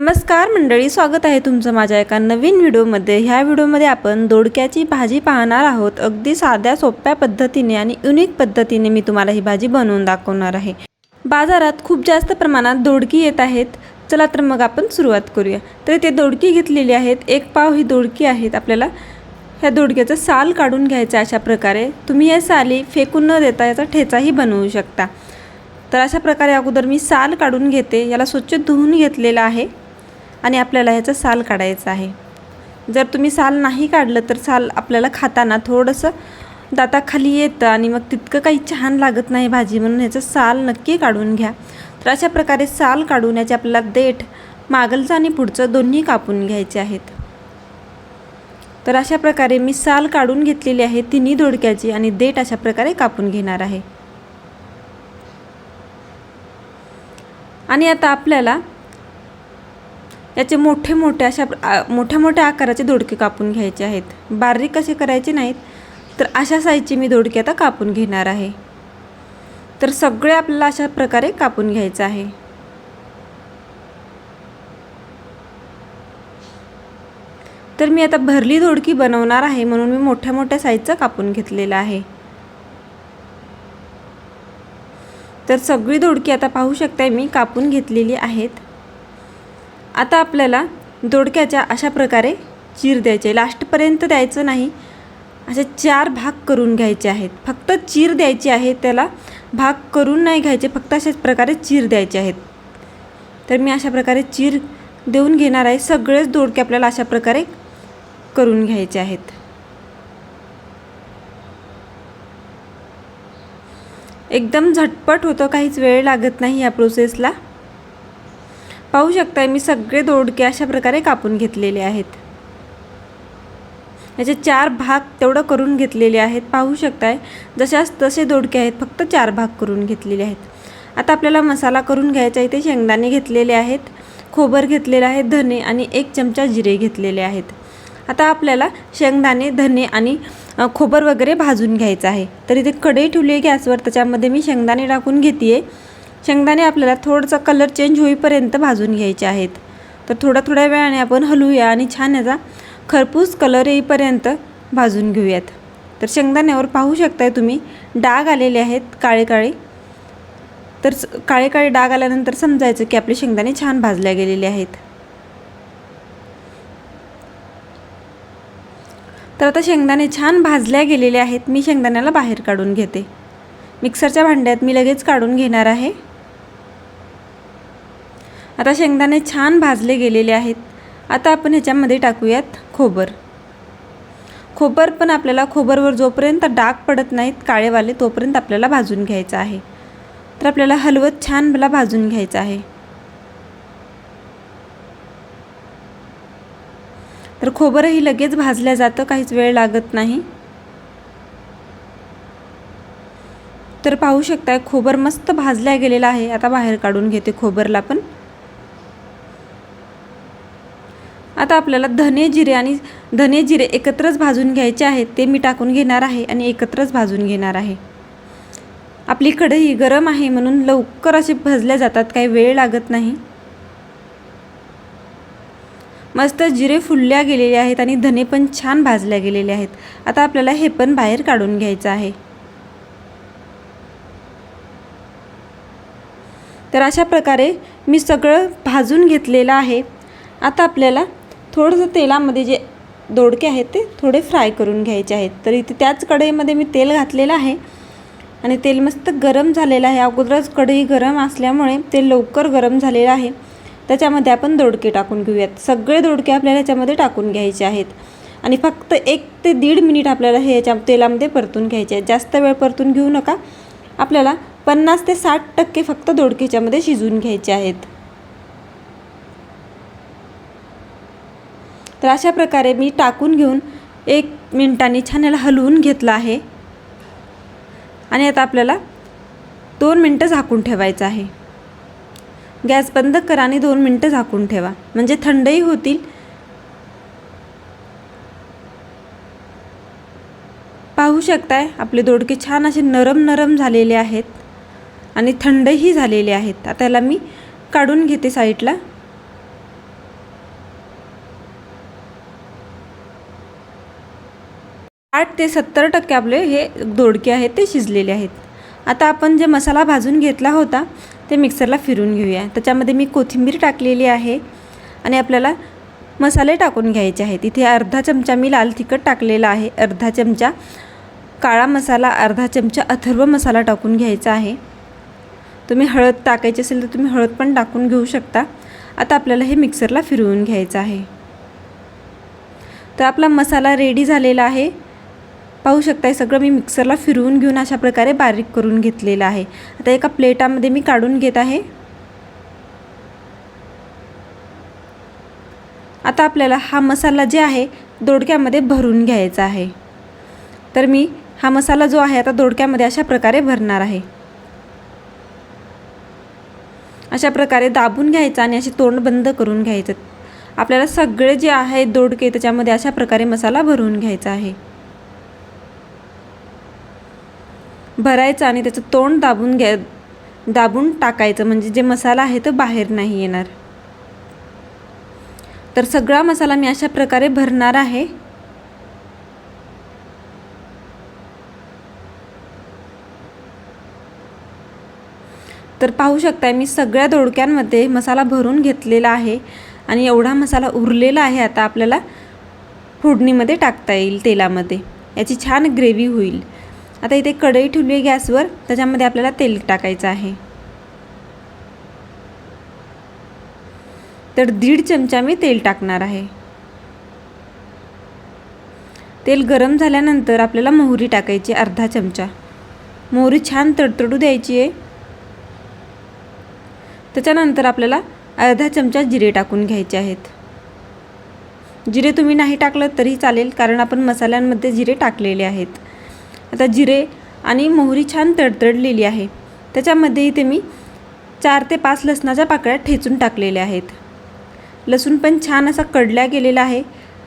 नमस्कार मंडळी स्वागत आहे तुमचं माझ्या एका नवीन व्हिडिओमध्ये. ह्या व्हिडिओमध्ये आपण दोडक्याची भाजी पाहणार आहोत. अगदी साध्या सोप्या पद्धतीने आणि युनिक पद्धतीने मी तुम्हाला ही भाजी बनवून दाखवणार आहे. बाजारात खूप जास्त प्रमाणात दोडकी येत आहेत. चला तर मग आपण सुरुवात करूया. तर इथे दोडकी घेतलेली आहेत. एक पाव ही दोडकी आहेत. आपल्याला ह्या दोडक्याचं साल काढून घ्यायचं अशा प्रकारे. तुम्ही या साली फेकून न देता याचा ठेचाही बनवू शकता. तर अशा प्रकारे अगोदर मी साल काढून घेते. याला स्वच्छ धुवून घेतलेलं आहे. आणि आपल्याला ह्याचं साल काढायचं आहे. जर तुम्ही साल नाही काढलं तर साल आपल्याला खाताना थोडंसं दाताखाली येतं आणि मग तितकं काही छान लागत नाही भाजी. म्हणून ह्याचं साल नक्की काढून घ्या. तर अशा प्रकारे साल काढून याचे आपल्याला देठ मागलचं आणि पुढचं दोन्ही कापून घ्यायचे आहेत. तर अशा प्रकारे मी साल काढून घेतलेली आहे तिन्ही दोडक्याची आणि देठ अशा प्रकारे कापून घेणार आहे. आणि आता आपल्याला याचे मोठे मोठे अशा मोठ्या मोठ्या आकाराचे दोडके कापून घ्यायचे आहेत. बारीक कसे करायचे नाहीत तर अशा साईजचे मी दोडके आता कापून घेणार आहे. तर सगळे आपल्याला अशा प्रकारे कापून घ्यायचं आहे. तर मी आता भरली दोडकी बनवणार आहे म्हणून मी मोठ्या मोठ्या साईजचं कापून घेतलेलं आहे. तर सगळी दोडकी आता पाहू शकताय मी कापून घेतलेली आहेत. आता आपल्याला दोडक्याच्या अशा प्रकारे चीर द्यायचे. लास्टपर्यंत द्यायचं नाही. असे चार भाग करून घ्यायचे आहेत. फक्त चीर द्यायची आहे त्याला भाग करून नाही घ्यायचे. फक्त अशाच प्रकारे चीर द्यायचे आहेत. तर मी अशा प्रकारे चीर देऊन घेणार आहे. सगळेच दोडके आपल्याला अशा प्रकारे करून घ्यायचे आहेत. एकदम झटपट होतं. काहीच वेळ लागत नाही या प्रोसेसला पाहू शकताय मी सगळे दोडके अशा प्रकारे कापून घेतलेले आहेत. याचे चार भाग तेवढं करून घेतलेले आहेत. पाहू शकताय जशाच तसे दोडके आहेत फक्त चार भाग करून घेतलेले आहेत. आता आपल्याला मसाला करून घ्यायचा इथे शेंगदाणे घेतलेले आहेत खोबर घेतलेलं आहे धने आणि एक चमचा जिरे घेतलेले आहेत. आता आपल्याला शेंगदाणे धने आणि खोबर वगैरे भाजून घ्यायचं आहे. तर इथे कढई ठेवली आहे गॅसवर त्याच्यामध्ये मी शेंगदाणे टाकून घेते आहे शेंगदाणे आपल्याला थोडंसं कलर चेंज होईपर्यंत भाजून घ्यायचे आहेत. तर थोड्या थोड्या वेळाने आपण हलवूया आणि छान याचा खरपूस कलर येईपर्यंत भाजून घेऊयात. तर शेंगदाण्यावर पाहू शकताय तुम्ही डाग आलेले आहेत काळे काळे. तर स- काळे काळे डाग आल्यानंतर समजायचं की आपले शेंगदाणे छान भाजल्या गेलेले आहेत. तर आता शेंगदाणे छान भाजल्या गेलेले आहेत मी शेंगदाण्याला बाहेर काढून घेते. मिक्सरच्या भांड्यात मी लगेच काढून घेणार आहे. आता शेंगदाणे छान भाजले गेलेले आहेत. आता आपण ह्याच्यामध्ये टाकूयात खोबर. खोबर पण आपल्याला खोबरवर जोपर्यंत डाग पडत नाहीत काळेवाले तोपर्यंत आपल्याला भाजून घ्यायचं आहे. तर आपल्याला हलवत छान मला भाजून घ्यायचं आहे. तर खोबरही लगेच भाजल्या जातं काहीच वेळ लागत नाही. तर पाहू शकताय खोबर मस्त भाजल्या गेलेला आहे. आता बाहेर काढून घेते खोबरला पण. आता आपल्याला धने जिरे आणि धने जिरे एकत्रच भाजून घ्यायचे आहेत. ते मी टाकून घेणार आहे आणि एकत्रच भाजून घेणार आहे. आपली कढई गरम आहे म्हणून लवकर असे भाजल्या जातात काही वेळ लागत नाही. मस्त जिरे फुलल्या गेलेले आहेत आणि धने पण छान भाजल्या गेलेले आहेत. आता आपल्याला हे पण बाहेर काढून घ्यायचं आहे. तर अशा प्रकारे मी सगळं भाजून घेतलेलं आहे. आता आपल्याला थोडंसं तेलामध्ये जे दोडके आहेत ते थोडे फ्राय करून घ्यायचे आहेत. तर इथे त्याच कढईमध्ये मी तेल घातलेलं आहे आणि तेल मस्त गरम झालेलं आहे. अगोदरच कढई गरम असल्यामुळे ते लवकर गरम झालेलं आहे. त्याच्यामध्ये आपण दोडके टाकून घेऊयात. सगळे दोडके आपल्याला याच्यामध्ये टाकून घ्यायचे आहेत. आणि फक्त एक ते दीड मिनिट आपल्याला हे याच्या तेलामध्ये परतून घ्यायचे आहेत. जास्त वेळ परतून घेऊ नका. आपल्याला पन्नास ते साठ टक्के फक्त दोडकेच्यामध्ये शिजवून घ्यायचे आहेत. तर अशा प्रकारे मी टाकून घेऊन एक मिनटांनी छान याला हलवून घेतलं आहे. आणि आता आपल्याला दोन मिनटं झाकून ठेवायचं आहे. गॅस बंद करा आणि दोन मिनटं झाकून ठेवा. म्हणजे थंडही होतील. पाहू शकताय आपले दोडके छान असे नरम नरम झालेले आहेत आणि थंडही झालेले आहेत. आता याला मी काढून घेते साईडला. आठ ते सत्तर टक्के आपले हे दोडके आहेत ते शिजलेले आहेत. आता आपण जे मसाला भाजून घेतला होता ते मिक्सरला फिरून घेऊया. त्याच्यामध्ये मी कोथिंबीर टाकलेली आहे आणि आपल्याला मसाले टाकून घ्यायचे आहेत. इथे अर्धा चमचा मी लाल तिखट टाकलेला आहे. अर्धा चमचा काळा मसाला अर्धा चमचा अथर्व मसाला टाकून घ्यायचा आहे. तुम्ही हळद टाकायची असेल तर तुम्ही हळद पण टाकून घेऊ शकता. आता आपल्याला हे मिक्सरला फिरवून घ्यायचं आहे. तर आपला मसाला रेडी झालेला आहे. पाहू शकताय सगळं मी मिक्सरला फिरवून घेऊन अशा प्रकारे बारीक करून घेतलेलं आहे. आता एका प्लेटामध्ये मी काढून घेत आहे. आता आपल्याला हा मसाला जे आहे दोडक्यामध्ये भरून घ्यायचा आहे. तर मी हा मसाला जो आहे आता दोडक्यामध्ये अशा प्रकारे भरणार आहे. अशा प्रकारे दाबून घ्यायचं आणि असे तोंड बंद करून घ्यायचं. आपल्याला सगळे जे आहे दोडके त्याच्यामध्ये अशा प्रकारे मसाला भरून घ्यायचा आहे. भरायचं आणि त्याचं तोंड दाबून घ्या दाबून टाकायचं. म्हणजे जे मसाला आहे तो बाहेर नाही येणार. तर सगळा मसाला मी अशा प्रकारे भरणार आहे. तर पाहू शकताय मी सगळ्या दोडक्यांमध्ये मसाला भरून घेतलेला आहे आणि एवढा मसाला उरलेला आहे आता आपल्याला फोडणीमध्ये टाकता येईल तेलामध्ये. याची छान ग्रेव्ही होईल. आता इथे कढई ठेवली आहे गॅसवर त्याच्यामध्ये आपल्याला तेल टाकायचं आहे. तर दीड चमचा मी तेल टाकणार आहे. तेल गरम झाल्यानंतर आपल्याला मोहरी टाकायची अर्धा चमचा. मोहरी छान तडतडू द्यायची आहे. त्याच्यानंतर आपल्याला अर्धा चमचा जिरे टाकून घ्यायचे आहेत. जिरे तुम्ही नाही टाकलं तरी चालेल कारण आपण मसाल्यांमध्ये जिरे टाकलेले आहेत. आता जिरे आणि मोहरी छान तडतडलेली आहे. त्याच्यामध्ये इथे मी चार ते पाच लसणाच्या पाकळ्या ठेचून टाकलेल्या आहेत. लसूण पण छान असा कडल्या गेलेला आहे.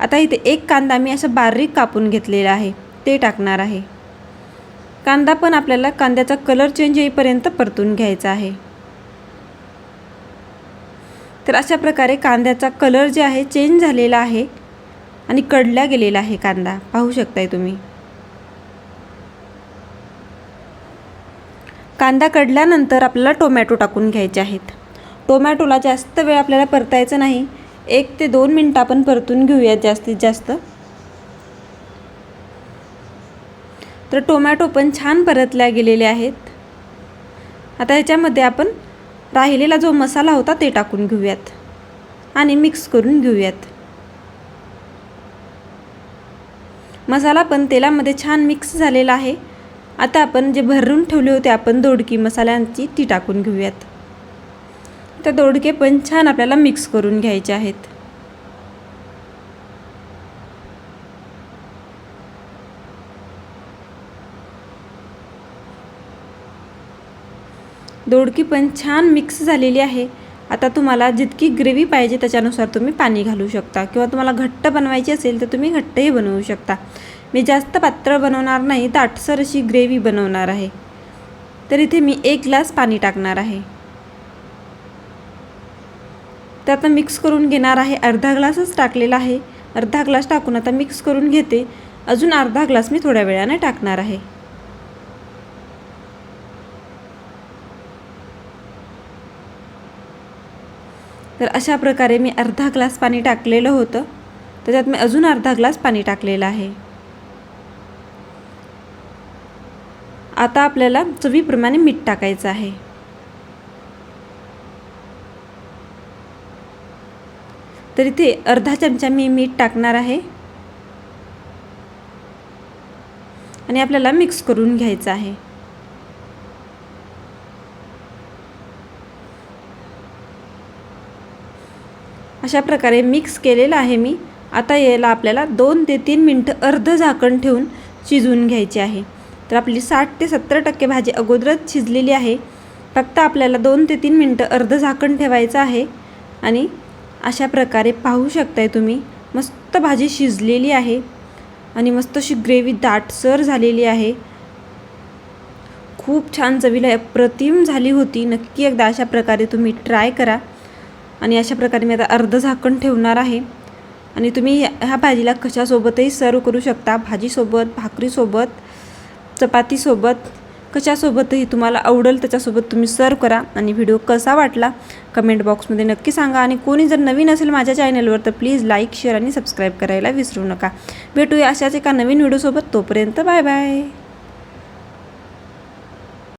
आता इथे एक कांदा मी असा बारीक कापून घेतलेला आहे. ते टाकणार आहे. कांदा पण आपल्याला कांद्याचा कलर चेंज येईपर्यंत परतून घ्यायचा आहे. तर अशा प्रकारे कांद्याचा कलर जे आहे चेंज झालेला आहे आणि कडल्या गेलेला आहे कांदा. पाहू शकताय तुम्ही. कांदा कडल्यानंतर आपल्याला टोमॅटो टाकून घ्यायचे आहेत. टोमॅटोला जास्त वेळ आपल्याला परतायचं नाही. एक ते दोन मिनटं आपण परतून घेऊयात जास्तीत जास्त. तर टोमॅटो पण छान परतल्या गेलेले आहेत. आता ह्याच्यामध्ये आपण राहिलेला जो मसाला होता ते टाकून घेऊयात आणि मिक्स करून घेऊयात. मसाला पण तेलामध्ये छान मिक्स झालेला आहे. आता आपण जे भरून ठेवले होते आपण दोडकी मसाल्यांची ती टाकून घेऊयात. त्या दोडके पण छान आपल्याला मिक्स करून घ्यायचे आहेत. दोडकी पण छान मिक्स झालेली आहे. आता तुम्हाला जितकी ग्रेव्ही पाहिजे त्याच्यानुसार तुम्ही पाणी घालू शकता किंवा तुम्हाला घट्ट बनवायची असेल तर तुम्ही घट्टही बनवू शकता. मी जास्त पातळ बनवणार नाही दाटसर अशी ग्रेव्ही बनवणार आहे. तर इथे मी एक ग्लास पाणी टाकणार आहे. तर आता मिक्स करून घेणार आहे. अर्धा ग्लासच टाकलेला आहे. अर्धा ग्लास टाकून आता मिक्स करून घेते. अजून अर्धा ग्लास मी थोड्या वेळाने टाकणार आहे. तर अशा प्रकारे मी अर्धा ग्लास पाणी टाकलेलं होतं. त्याच्यात मी अजून अर्धा ग्लास पाणी टाकलेलं आहे. आता आपल्याला चवीप्रमाणे मीठ टाकायचं आहे. तर इथे अर्धा चमचा मी मीठ टाकणार आहे. आणि आपल्याला मिक्स करून घ्यायचं आहे. अशा प्रकारे मिक्स केलेलं आहे मी. आता याला आपल्याला दोन ते तीन मिनटं अर्ध झाकण ठेवून शिजवून घ्यायचे आहे. तर आपली साठ ते सत्तर टक्के भाजी अगोदरच शिजलेली आहे. फक्त आपल्याला दोन ते तीन मिनटं अर्ध झाकण ठेवायचं आहे. आणि अशा प्रकारे पाहू शकताय तुम्ही मस्त भाजी शिजलेली आहे. आणि मस्त अशी ग्रेव्ही दाटसर झालेली आहे. खूप छान चवीला अप्रतिम झाली होती. नक्की एकदा अशा प्रकारे तुम्ही ट्राय करा. आणि अशा प्रकारे मी आता अर्ध झाकण ठेवणार आहे. आणि तुम्ही ह्या ह्या भाजीला कशासोबतही सर्व करू शकता. भाजीसोबत भाकरीसोबत चपातीसोबत कशासोबतही तुम्हाला आवडेल त्याच्यासोबत तुम्ही सर्व करा. आणि व्हिडिओ कसा वाटला? कमेंट बॉक्समध्ये नक्की सांगा. आणि कोणी जर नवीन असेल माझ्या चॅनलवर तर प्लीज लाईक शेअर आणि सबस्क्राईब करायला विसरू नका. भेटूया अशाच एका नवीन व्हिडिओसोबत तोपर्यंत बाय बाय